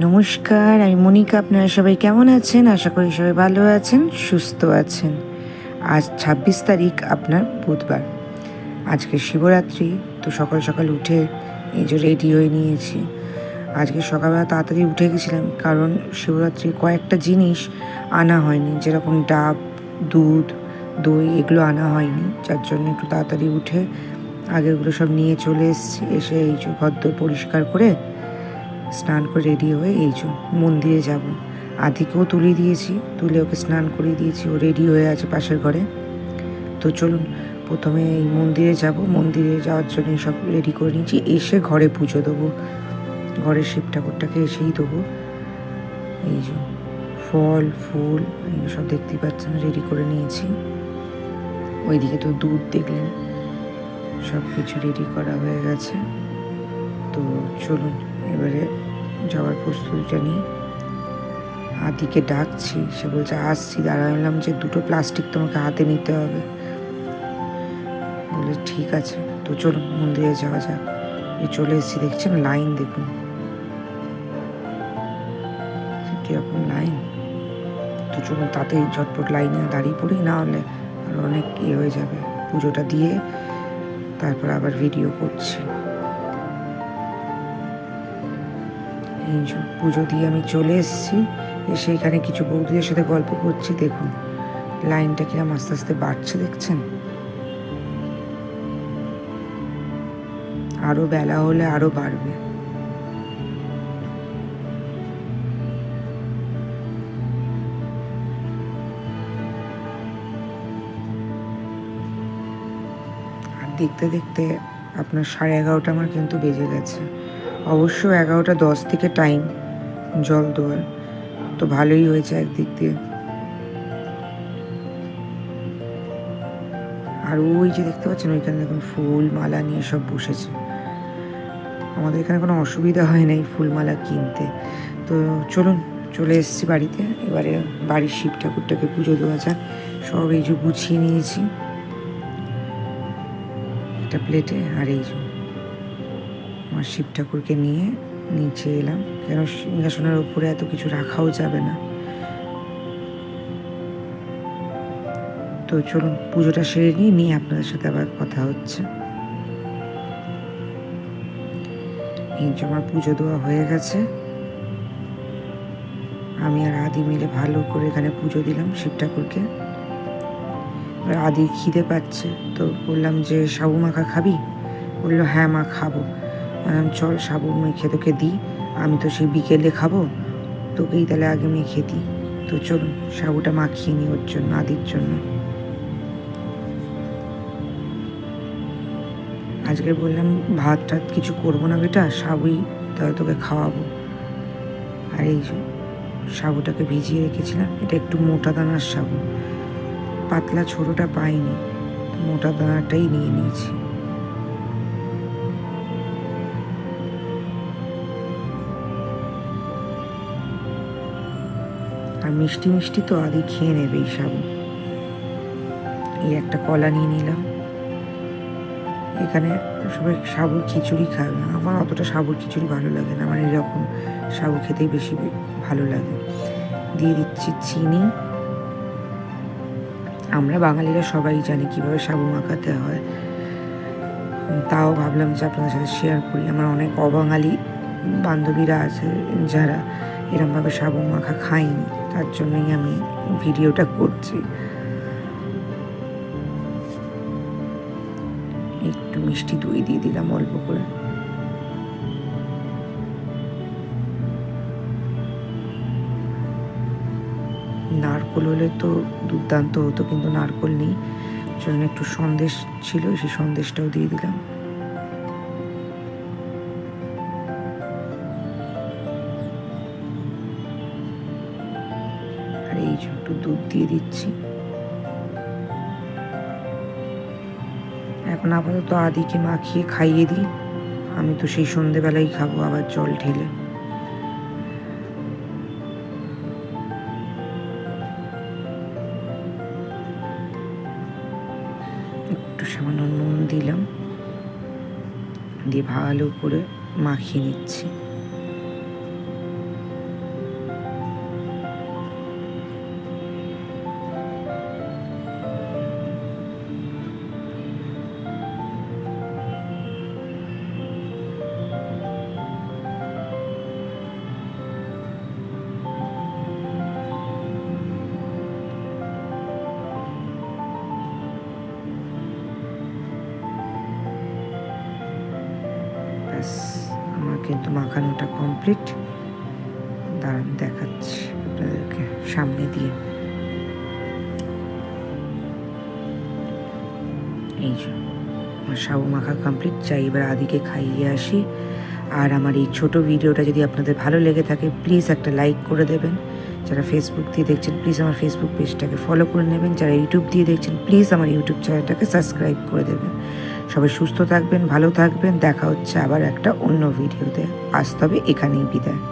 নমস্কার, আমি মনিকা, আপনারা সবাই কেমন আছেন? আশা করি সবাই ভালো আছেন, সুস্থ আছেন। আজ ছাব্বিশ তারিখ, আপনার বুধবার। আজকে শিবরাত্রি, তো সকাল সকাল উঠে এই যে রেডি হয়ে নিয়েছি। আজকে সকালবেলা তাড়াতাড়ি উঠে গেছিলাম, কারণ শিবরাত্রির কয়েকটা জিনিস আনা হয়নি। যেরকম ডাব, দুধ, দই, এগুলো আনা হয়নি। যার জন্য একটু তাড়াতাড়ি উঠে আগেরগুলো সব নিয়ে চলে এসেছি। এসে এই যে ঘরদোর পরিষ্কার করে স্নান করে রেডি হয়ে এই যে মন্দিরে যাব। আদিকেও তুলে দিয়েছি, তুলে ওকে স্নান করিয়ে দিয়েছি, ও রেডি হয়ে আছে পাশের ঘরে। তো চলুন, প্রথমে এই মন্দিরে যাব। মন্দিরে যাওয়ার জন্য সব রেডি করে নিয়েছি, এসে ঘরে পুজো দেবো। ঘরের শিব ঠাকুরটাকে এসেই দেবো। এই যে ফল, ফুল, এই সব দেখতেই পাচ্ছেন, রেডি করে নিয়েছি। ওইদিকে তো দুধ দেখলেন সব কিছু রেডি করা হয়ে গেছে। তো চলুন এবারে যাওয়ার প্রস্তুতিটা নিই আদিকে ডাকছি, সে বলছে, আসছি দাঁড়ালাম যে দুটো প্লাস্টিক তোমাকে হাতে নিতে হবে। বলে, ঠিক আছে, তো চলুন মন্দিরে যাওয়া যাক। এই চলে এসেছি, দেখছেন, লাইন দেখুন। কীরকম লাইন? তো চলুন, তাতেই ঝটপট লাইনে দাঁড়িয়ে পড়ি, না হলে আর অনেক ইয়ে হয়ে যাবে। পুজোটা দিয়ে তারপর আবার ভিডিও করছি। এই পুজো দিয়ে আমি চলে এসেছি। এসে এখানে কিছু বৌদিদের সাথে গল্প করছি, দেখুন। লাইনটা কিরম আস্তে আস্তে বাড়ছে, দেখছেন? আরও বেলা হলে আরও বাড়বে। দেখতে দেখতে আপনার সাড়ে এগারোটা আমার কিন্তু বেজে গেছে। অবশ্য এগারোটা দশ থেকে টাইম জল দেওয়ার। তো ভালোই হয়েছে একদিক দিয়ে। আর ওই যে দেখতে পাচ্ছেন, ওইখানে দেখুন ফুল মালা নিয়ে সব বসেছে। আমাদের এখানে কোনো অসুবিধা হয় নাই ফুলমালা কিনতে। তো চলুন, চলে এসেছি বাড়িতে। এবারে বাড়ির শিব ঠাকুরটাকে পুজো দেওয়া যাক। সব এই যে গুছিয়ে নিয়েছি। একটা প্লেটে আর এই যে আমার শিব ঠাকুরকে নিয়ে নিচে এলাম। কেন সিংহাসনের উপরে এত কিছু রাখাও যাবে না? তো চলুন, পুজোটা সেরে নিয়ে নিয়ে আপনাদের সাথে আবার কথা হচ্ছে। এই যে আমার পুজো দেওয়া হয়ে গেছে। আমি আর আদি মিলে ভালো করে এখানে পুজো দিলাম শিব ঠাকুরকে। এবার আদি খিদে পাচ্ছে, তো বললাম যে, সাবু মাখা খাবি? বলল হ্যাঁ মা, খাব। বললাম চল সাবু মেখে তোকে দিই। আমি তো সেই বিকেলে খাব। তোকেই তাহলে আগে মেখে দিই তো চলুন, সাবুটা মাখিয়ে নিই ওর জন্য, আদির জন্য। আজকে বললাম ভাত টাত কিছু করব না বেটা, সাবুই তাহলে তোকে খাওয়াবো। আর এই সাবুটাকে ভিজিয়ে রেখেছিলাম, এটা একটু মোটা দানার সাবু। পাতলা ছোটোটা পাইনি মোটা দানাটাই নিয়ে নিয়েছি। মিষ্টি মিষ্টি তো আদি খেয়ে নেবে এই সাবু এই একটা কলা নিয়ে নিলাম। এখানে সবাই সাবুর খিচুড়ি খাবে আমার অতটা সাবুর খিচুড়ি ভালো লাগে না। আমার এরকম সাবু খেতেই বেশি ভালো লাগে। দিয়ে দিচ্ছি চিনি। আমরা বাঙালিরা সবাই জানি কীভাবে সাবু মাখাতে হয়। তাও ভাবলাম যে আপনাদের সাথে শেয়ার করি। আমার অনেক অবাঙালি বান্ধবীরা আছে যারা এরমভাবে সাবু মাখা খাইনি, তার জন্যই আমি ভিডিওটা করছি। একটু মিষ্টি দই দিয়ে দিলাম অল্প করে। নারকোল হলে তো দুর্দান্ত হতো, কিন্তু নারকোল নেই জন্য একটু সন্দেশ ছিল, সেই সন্দেশটাও দিয়ে দিলাম। আর এই যে একটু দুধ দিয়ে দিচ্ছি। এখন আপাতত আদিকে মাখিয়ে খাইয়ে দিই। আমি তো সেই সন্ধেবেলাই খাব, আবার জল ঢেলে। একটু সামান্য নুন দিলাম। দিয়ে ভালো করে মাখিয়ে নিচ্ছি। তো মাখানোটা কমপ্লিট দাঁড়ান, দেখাচ্ছি আপনাদেরকে সামনে দিয়ে। এই যে, আমার সাবু মাখা কমপ্লিট চাই এবার আদিকে খাইয়ে আসি। আর আমার এই ছোট ভিডিওটা যদি আপনাদের ভালো লেগে থাকে প্লিজ একটা লাইক করে দেবেন। যারা ফেসবুক দিয়ে দেখছেন প্লিজ আমার ফেসবুক পেজটাকে ফলো করে নেবেন। যারা ইউটিউব দিয়ে দেখছেন প্লিজ আমার ইউটিউব চ্যানেলটাকে সাবস্ক্রাইব করে দেবেন। সবাই সুস্থ থাকবেন, ভালো থাকবেন। দেখা হচ্ছে আবার একটা অন্য ভিডিওতে। আজ তবে এখানেই বিদায়।